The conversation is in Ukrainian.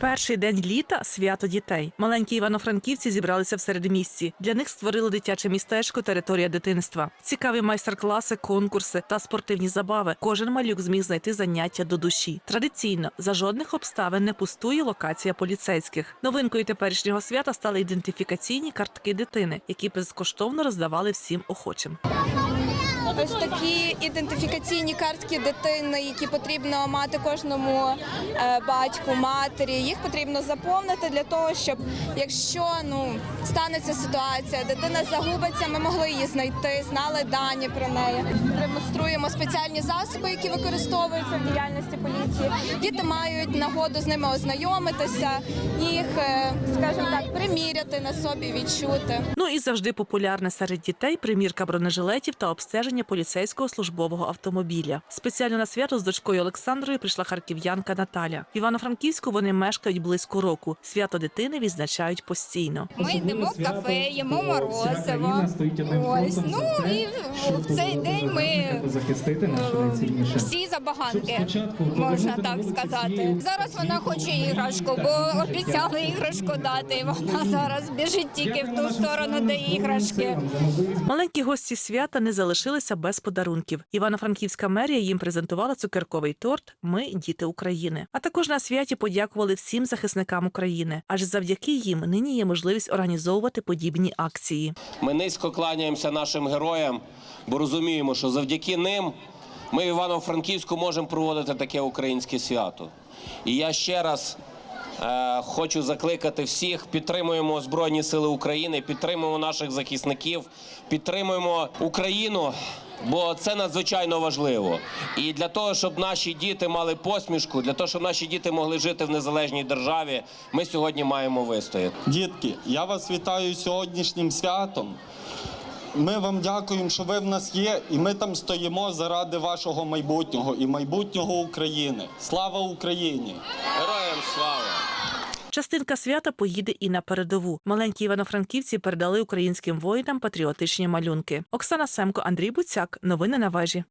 Перший день літа свято дітей. Маленькі івано-франківці зібралися в середмісті. Для них створили дитяче містечко Територія дитинства. Цікаві майстер-класи, конкурси та спортивні забави. Кожен малюк зміг знайти заняття до душі. Традиційно за жодних обставин не пустує локація поліцейських. Новинкою теперішнього свята стали ідентифікаційні картки дитини, які безкоштовно роздавали всім охочим. Ось такі ідентифікаційні картки дитини, які потрібно мати кожному е, батьку, матері. Їх потрібно заповнити для того, щоб якщо ну станеться ситуація, дитина загубиться, ми могли її знайти, знали дані про неї. Демонструємо спеціальні засоби, які використовуються в діяльності поліції. Діти мають нагоду з ними ознайомитися, їх, е, скажімо так, приміряти на собі, відчути. Ну і завжди популярне серед дітей примірка бронежилетів та обстеження поліцейського службового автомобіля. Спеціально на свято з дочкою Олександрою прийшла харків'янка Наталя. В Івано-Франківську вони мешкають близько року. Свято дитини відзначають постійно. Ми йдемо в кафе, їмо морозиво. Ось ну і в цей день ми е, захистити найцінніше. всі забаганки, можна так сказати. Зараз вона хоче іграшку, бо обіцяли іграшку дати. і Вона зараз біжить тільки в ту сторону, де іграшки. Маленькі гості свята не залишилися без подарунків. Івано-Франківська мерія їм презентувала цукерковий торт Ми діти України. А також на святі подякували всім захисникам України. Аж завдяки їм нині є можливість організовувати подібні акції. Ми низько кланяємося нашим героям, бо розуміємо, що завдяки ним ми в Івано-Франківську можемо проводити таке українське свято. І я ще раз хочу закликати всіх: підтримуємо Збройні Сили України, підтримуємо наших захисників, підтримуємо Україну. Бо це надзвичайно важливо. І для того, щоб наші діти мали посмішку, для того, щоб наші діти могли жити в незалежній державі, ми сьогодні маємо вистояти. Дітки, я вас вітаю сьогоднішнім святом. Ми вам дякуємо, що ви в нас є, і ми там стоїмо заради вашого майбутнього і майбутнього України. Слава Україні! Героям слава! Частинка свята поїде і на передову. Маленькі івано-франківці передали українським воїнам патріотичні малюнки. Оксана Семко, Андрій Буцяк. Новини на вежі.